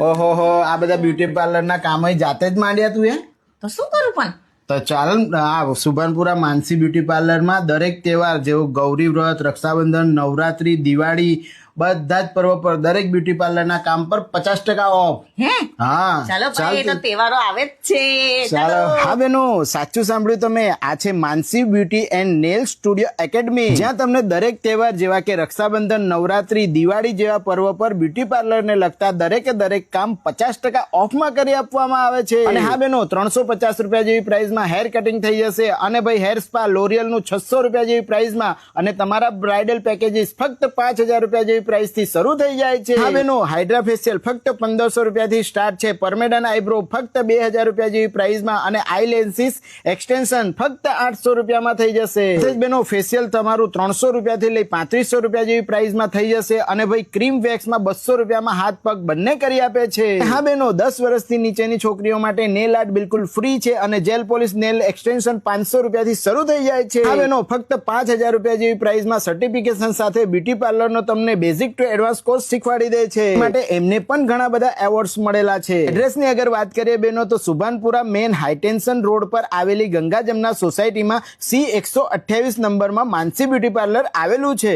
ઓહો આ બધા બ્યુટી પાર્લરના કામ જાતે જ માંડ્યા તું એ તો શું કરું પણ? તો ચાલ આ સુભાનપુરા માનસી બ્યુટી પાર્લરમાં દરેક તહેવાર જેવો ગૌરી વ્રત રક્ષાબંધન નવરાત્રી દિવાળી બધા જ પર્વ પર દરેક બ્યુટી પાર્લરના કામ પર પચાસ ટકા ઓફ હે? હા ચાલો ભાઈ એ તો તહેવારો આવે જ છે. ચાલો. હા બેનો સાચું સાંભળ્યું તમે. આ છે Mansi beauty and nail studio academy જ્યાં તમને દરેક તહેવાર જેવા કે રક્ષાબંધન નવરાત્રી દિવાળી જેવા પર્વ પર બ્યુટી પાર્લરને લગતા દરેકે દરેક કામ પચાસ ટકા ઓફમાં કરી આપવામાં આવે છે. અને હા બેનો ત્રણસો પચાસ રૂપિયા જેવી પ્રાઇસમાં હેર કટિંગ થઈ જશે. અને ભાઈ હેર સ્પા લોરિયલનું છસો રૂપિયા જેવી પ્રાઇસમાં અને તમારા બ્રાઇડલ પેકેજીસ ફક્ત પાંચ હજાર રૂપિયા જેવી પ્રાઇસથી શરૂ થઈ જાય છે. હા, બેનો હાઇડ્રા ફેશિયલ ફક્ત પંદરસો રૂપિયાથી સ્ટાર્ટ છે. પરમેડન આઈબ્રો ફક્ત બે હજાર રૂપિયા જેવી પ્રાઇસમાં અને આઈ લેન્સીસ એક્સટેન્શન ફક્ત આઠસો રૂપિયામાં થઈ જશે. બેનો ફેશિયલ તમારું ત્રણસો રૂપિયાથી લઈ પાંત્રીસો રૂપિયા જેવી પ્રાઇસમાં થઈ જશે અને ભાઈ ક્રીમ વેક્સમાં બસો રૂપિયામાં હાથ પગ બંને કરી આપે છે. હા, બેનો, દસ વર્ષથી નીચેની છોકરીઓ માટે નેલ આર્ટ બિલકુલ ફ્રી છે અને જેલ પોલીસ નેલ એક્સટેન્શન પાંચસો રૂપિયાથી શરૂ થઈ જાય છે. હા, બેનો, ફક્ત પાંચ હજાર રૂપિયા જેવી પ્રાઇસમાં સર્ટિફિકેશન સાથે બ્યુટી પાર્લરનો તમને બેઝિક ટુ એડવાન્સ કોર્સ શીખવાડી દે છે. માટે એમને પણ ઘણા બધા એવોર્ડ્સ મળેલા છે. એડ્રેસની અગર વાત કરીએ બેનો તો સુભાનપુરા મેન હાઈટેન્શન રોડ પર આવેલી ગંગા જમના સોસાયટીમાં સી એકસો અઠ્યાવીસ નંબરમાં માનસી બ્યુટી પાર્લર આવેલું છે.